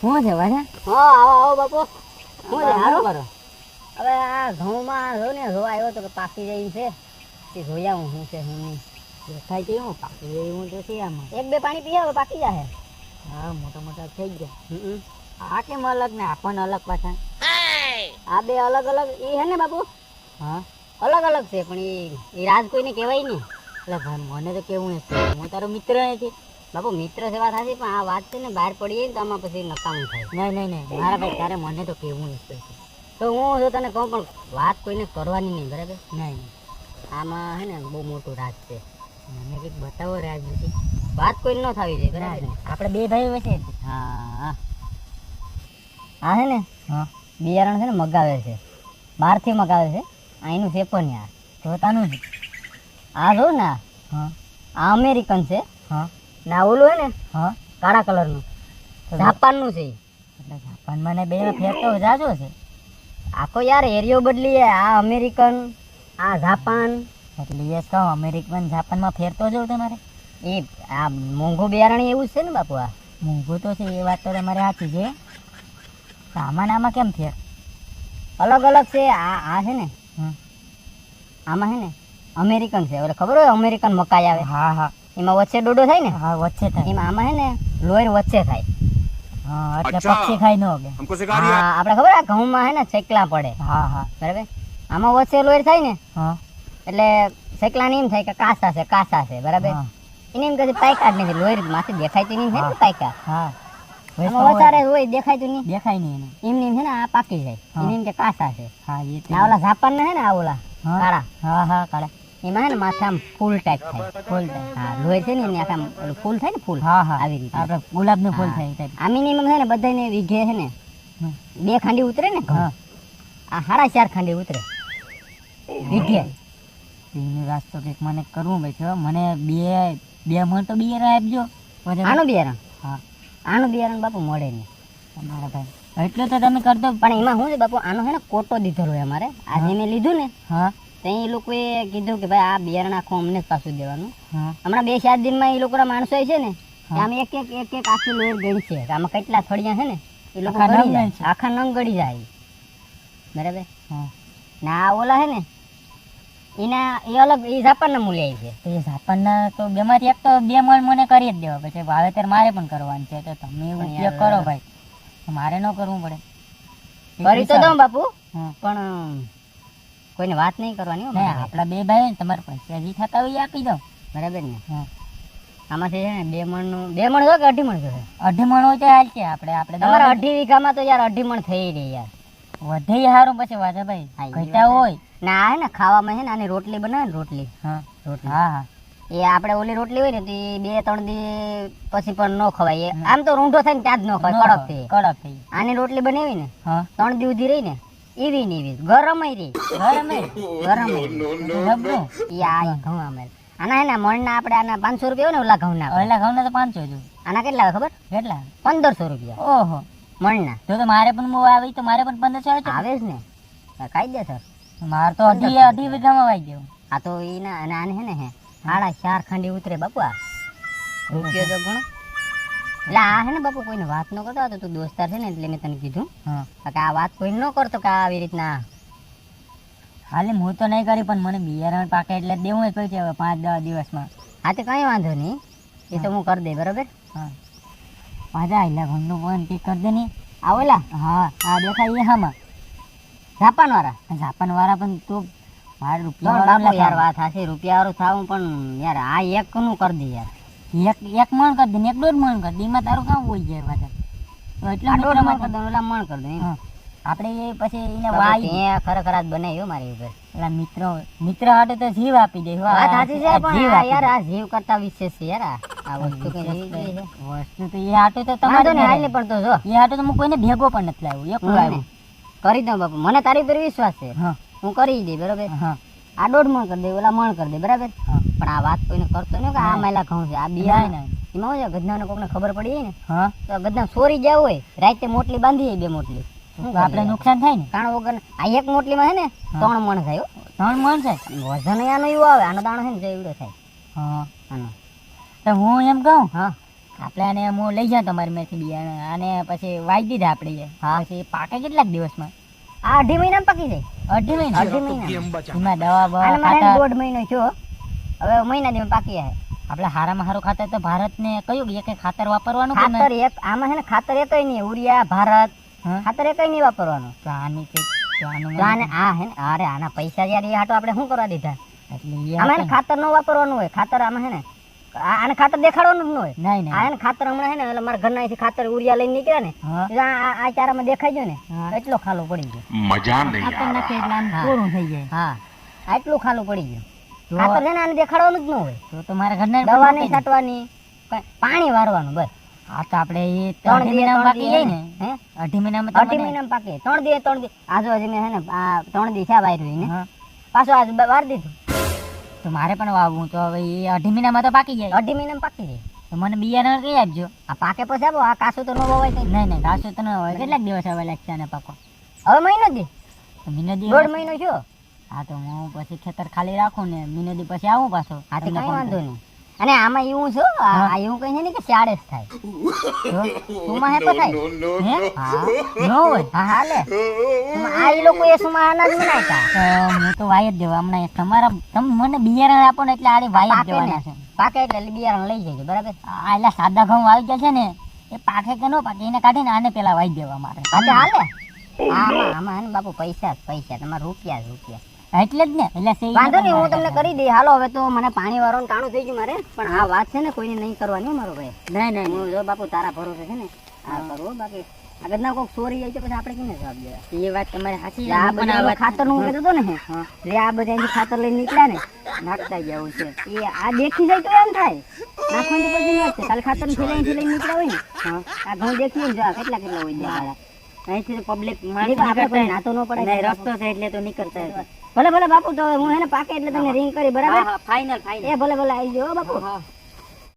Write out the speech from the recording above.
શું છે વાજા હા આવો આવો બાપુ. શું છે હારો કરો હવે આ ઘઉંમાં જો ને જોવા આવ્યો તો કે પાકી જાય છે. તે જોયા હું શું છે હું દેખાય છે હું પાકી જઈ હું તો છે આમાં. એક બે પાણી પીએ હવે પાકી જાય હા મોટા મોટા થઈ ગયા. આ કેમ અલગ ને આપણને અલગ પાછા? આ બે અલગ અલગ એ હે ને બાપુ? હા. અલગ અલગ છે પણ એ રાજ કોઈને કહેવાય નહીં. એટલે ભાઈ મને તો કેવું હશે હું તારો મિત્ર નથી બાપુ મિત્ર સેવા થશે પણ આ વાત છે ને બહાર પડી જાય તો આમાં પછી નકામું થાય. નહીં નહીં નહીં. મારા ભાઈ તારે મને તો કેવું નથી તો હું જો તને કહું પણ વાત કોઈને કરવાની નહીં બરાબર? નહીં. નહીં આમાં હે ને બહુ મોટું રાજ છે. મને કંઈક બતાવો રાજનીતિ વાત કોઈ ન થવી જોઈએ બરાબર? આપણે બે ભાઈ છે હા. આ છે ને હા. બિયારણ છે ને મગાવે છે. બહારથી મગાવે છે. અહીંનું છે પણ યાર. જોતાનું છે આ જો ને. હા. આ અમેરિકન છે. હા. ને ઓલું હે ને હા? કાળા કલરનું. જાપાનનું છે. એટલે જાપાનમાં ને બે ફેર તો જાજો છે. આખો યાર એરિયો બદલી છે. આ અમેરિકન આ જાપાન. એટલે એ કહો અમેરિકન જાપાનમાં ફેર તો જોઉં તમારે. એ આ મોંઘું બિયારણ એવું જ છે ને બાપુ આ. મોંઘું તો છે એ વાત તો તમારે સાચી છે. સામાન આમાં કેમ ફેર? અલગ અલગ છે. આ આ છે ને. આમાં છે ને અમેરિકન છે. એટલે ખબર હોય અમેરિકન મકાઈ આવે? હા હા. એમાં વચ્ચે ડોડો થાય ને? હા વચ્ચે થાય. એમાં આમાં હે ને લોયર વચ્ચે થાય. હા એટલે પક્ષી ખાઈ ન હોગે હા આપણે ખબર આ ઘઉંમાં હે ને છેકલા પડે. હા હા. બરાબર? આમાં વચ્ચે લોયર થાય ને હા. એટલે છેકલાને એમ થાય કે કાસા છે કાસા છે બરાબર? એને એમ કહે પાયકા જ નથી લોયર માથે દેખાય તો નહીં થાય પાયકા. હા. વધારે હોય દેખાય તો નહીં. દેખાય એમ છે ને આ પાકી જાય. એમ કે કાસા છે. ને ઓલા કાળા. એમાં છે ને ફૂલ ટાઈપ થાય. ફૂલ હા લોહી છે ને એની આખા ફૂલ થાય ને ફૂલ હા હા. આવી રીતે. આપણે ગુલાબનું ફૂલ થાય આમી. આ મિનિમમ છે ને બધાને વીઘે છે ને બે ખાંડી ઉતરે ને હા. આ સાડા ચાર ખાંડી ઉતરે. વીઘે એની રાસ્તો કંઈક મને કરવું છે મને બે બે મણ તો બિયારણ આપજો. આનું બિયારણ? હા. આનું બિયારણ બાપુ મળે નહીં. તમારા ભાઈ. એટલે તો તમે કરતો પણ એમાં શું છે બાપુ? આનો છે ને કોટો દીધેલો હોય અમારે. આજે મેં લીધું ને. હા. તો એ લોકોએ કીધું કે ભાઈ આ બિયારણ આખું અમને જ પાછું દેવાનું. હમણાં બે ચાર દિનમાં એ લોકોના માણસો છે ને આમ એક એક એક એક આખી લોર ગઈ છે. આમાં કેટલા થળિયા છે ને એ લોકો આખા નંગ જાય. આખા નંગ ગળી જાય. બરાબર? ના આ ઓલા છે ને એના એ અલગ એ ઝાપણના મૂલ્ય છે. તો એ ઝાપણના તો બેમાંથી એક તો બે મણ મને કરી જ દેવા પછી વાવેતર મારે પણ કરવાનું છે. તો તમે ઉપયોગ કરો ભાઈ. મારે ન કરવું પડે. કરી તો દઉં બાપુ. પણ કોઈને વાત નહીં કરવાની હો આપણા બે ભાઈ તમારે પૈસા જે થતા હોય એ આપી દો બરાબર ને? આમાંથી છે ને બે મણનું બે મણ જો કે અઢી મણ જોશે અઢી મણ હોય તો હાલ છે આપણે આપણે તમારે અઢી વીઘામાં તો યાર અઢી મણ થઈ રહી યાર. વધે સારું પછી વાજા ભાઈ ઘટા હોય. ના હે ને ખાવામાં છે ને આની રોટલી બનાવે ને રોટલી. હા. રોટલી. હા હા. એ આપણે ઓલી રોટલી હોય ને તો એ બે ત્રણ દી પછી પણ ન ખવાય. આમ તો રૂંઢો થાય ને ત્યાં જ ન ખવાય કડક થઈ. કડક થઈ. આની રોટલી બનાવી ને ત્રણ દી ઉધી રહી ને એવી ને એવી ગરમ રી ગરમ ગરમ ડબલું એ ઘઉં અમે આના એના ને મણના આપણે આના પાંચસો રૂપિયા હોય ને ઓલા ઘઉંના ઓલા ઘઉંના તો પાંચસો જો આના કેટલા આવે ખબર? કેટલા? પંદરસો રૂપિયા. ઓહો. મણના. તો તો મારે પણ મો આવી તો મારે પણ પંદરસો આવે આવે જ ને. કાઈ દે સર. મારે તો અઢી અઢી વીઘામાં વાઈ ગયો. આ તો એના આને હે ને હે સાડા ચાર ખાંડી ઉતરે બાપુ આ રૂપિયો તો ઘણો. એટલે આ હે ને બાપુ કોઈને વાત ન કરતો તો તું દોસ્તાર છે ને એટલે મેં તને કીધું. હા. કે આ વાત કોઈ ન કરતો કે આવી રીતના. હાલે હું તો નહીં કરી પણ મને બિયારણ પાકે એટલે દેવું એ કહ્યું છે હવે પાંચ દસ દિવસમાં. હા તો કઈ વાંધો નહીં. એ તો હું. કરી દઈ બરાબર? હા. પાછા આઈલા ઘરનું ફોન ટીક કરી દે નહીં આવેલા? હા હા દેખાય એ હામાં. જાપાન વાળા જાપાન વાળા પણ તું મારે રૂપિયા યાર વાત હશે રૂપિયા વાળું થાવું પણ યાર આ એક નું કરી દે યાર. એક એક મણ કર દે ને એક દોઢ મણ કર દે. એમાં તારું કામ હોય જાય પાછા. એટલે દોઢ મણ કર દે ઓલા મણ કર દે આપણે એ પછી એને વાય એ ખરેખર આજ બનાવ્યો મારી ઉપર. એટલે મિત્ર મિત્ર હાટે તો જીવ આપી દે વાત સાચી છે પણ યાર આ જીવ કરતા વિશેષ છે યાર આ. વસ્તુ કે. વસ્તુ તો એ હાટે તો તમારે નહીં હાલ પડતો જો. એ હાટે તો હું કોઈને ભેગો પણ નથી લાવ્યો. એકલો આવ્યો. કરી દઉં બાપુ. મને તારી પર વિશ્વાસ છે. હા. હું કરી દઈ બરોબર? હા. આ દોઢ મણ કરી દે ઓલા મણ કરી દે બરાબર? પણ આ વાત કોઈને કરતો નહીં કે આ ના. માયલા ઘઉં છે આ ના, બિયા ના. એમાં શું ગધના કોકને ખબર પડી જાય ને તો ગધના સોરી ગયા હોય રાતે મોટલી બાંધી બે મોટલી. આપણે નુકસાન થાય ને? કારણ વગર આ એક મોટલીમાં છે ને ત્રણ મણ થાય ત્રણ મણ છે વજન આનો એવું આવે આનો દાણો છે ને એવડો થાય. હા. આનો. તો હું એમ કહું? હા. આપણે આને હું લઈ જાઉં તમારી મેથી બિયારણ અને પછી વાઈ દીધા આપણે. પછી પાકે કેટલાક દિવસમાં? આ અઢી મહિનામાં પાકી જાય. અઢી મહિના. અઢી મહિના. દવા બવા આને દોઢ મહિનો થયો હવે મહિના દિવસ પાકી જાય આપણે હારામાં હારું ખાતર તો ભારતને કયું એક ખાતર વાપરવાનું ખાતર એક આમાં છે ને ખાતર એકય નહીં. ઉરિયા ભારત ખાતર એકય નહીં વાપરવાનું. તો આની કંઈક તો આનું તો આને આ હે ને અરે આના પૈસા જ્યારે એ હાટો આપણે શું કરવા દીધા? એટલે ખાતર નો વાપરવાનું હોય. ખાતર આમાં છે ને આને ખાતર દેખાડવાનું ન હોય. આને ખાતર હમણાં હે ને એટલે મારા ઘરના અહીંથી ખાતર ઉરિયા લઈને નીકળ્યા ને આ ચારામાં દેખાઈ ગયો ને એટલો ખાલો પડી ગયો. મજા નહીં ખાતર નાખે એટલે આમ પૂરું થઈ જાય. હા. આટલું ખાલું પડી ગયું. ખાતર છે ને આને દેખાડવાનું જ ન હોય. તો તો મારા ઘરના દવા નહીં છાંટવાની પાણી વારવાનું બસ. આ તો આપણે એ ત્રણ દિવસ બાકી જાય ને. હે? અઢી મહિનામાં અઢી મહિનામાં પાકે. ત્રણ દિવસ ત્રણ દિવસ. આજુ હજી મેં હે ને ત્રણ દિવસ થયા વાયરું ને. પાછું આજ વાર દીધું. તો મારે પણ વાવવું તો હવે એ અઢી મહિનામાં તો પાકી જાય. અઢી મહિનામાં પાકી જાય? તો મને બિયારણ કઈ આપજો. આ પાકે પછી આપો? આ કાસુ તો ન હોય નહીં નહીં કાસુ તો ન હોય કેટલાક દિવસ હવે લાગશે આને પાકો. હવે મહિનો દી મહિનો દી દોઢ મહિનો થયો? હા તો હું પછી ખેતર ખાલી રાખું ને મહિનો દી પછી આવું પાછો. આ તો કઈ વાંધો નહીં. અને આમાં એવું છે આ એવું કઈ છે ને કે ચાળે જ થાય. સુમા હે? તો થાય હે હોય. હા હાલે. આ એ લોકો એ સુમા અનાજ બનાવતા. તો હું તો વાય જ દેવા હમણાં તમારા તમે મને બિયારણ આપો ને એટલે આડી વાય જ પાકે ને. દેવાના છે. પાકે એટલે બિયારણ લઈ જજો બરાબર? આ એટલે સાદા ઘઉં આવી ગયા છે ને એ પાકે કે નો પાકે એને કાઢીને આને પેલા વાઈ દેવા મારે. હાલે. હાલે આમાં આમાં બાપુ પૈસા જ પૈસા. તમારા રૂપિયા જ રૂપિયા એટલે જ ને એટલે વાંધો નહીં હું તમને કરી દઈ હાલો હવે તો મને પાણી વાળો ટાણું થઈ ગયું મારે. પણ આ વાત છે ને કોઈને નહીં કરવાની મારો ભાઈ. નહીં નહીં. હું જો બાપુ તારા ભરોસે છે ને? આ કરવો બાકી. આગળ ના કોઈક ચોરી જાય તો પછી આપણે કેને જવાબ દે એ વાત તમારી સાચી આ બધા ખાતરનું કહેતો હતો ને. એટલે આ બધા ખાતર લઈને નીકળ્યા ને. નાખતા જવું છે. એ આ દેખી જાય તો એમ થાય. નાખવાનું તો પછી ન જ ખાલી ખાતર અહીંથી લઈને નીકળ્યા હોય ને. આ ઘઉં દેખીએ જો કેટલા કેટલા હોય દેખાડા. અહીંથી પબ્લિક આપણે નાતો ન પડે રસ્તો છે એટલે તો નીકળતા. ભલે ભલે બાપુ તો હું એને પાકે એટલે તમને રિંગ કરી બરાબર? ફાઇનલ ફાઇનલ એ ભલે ભલે આવી જાઓ બાપુ. હા.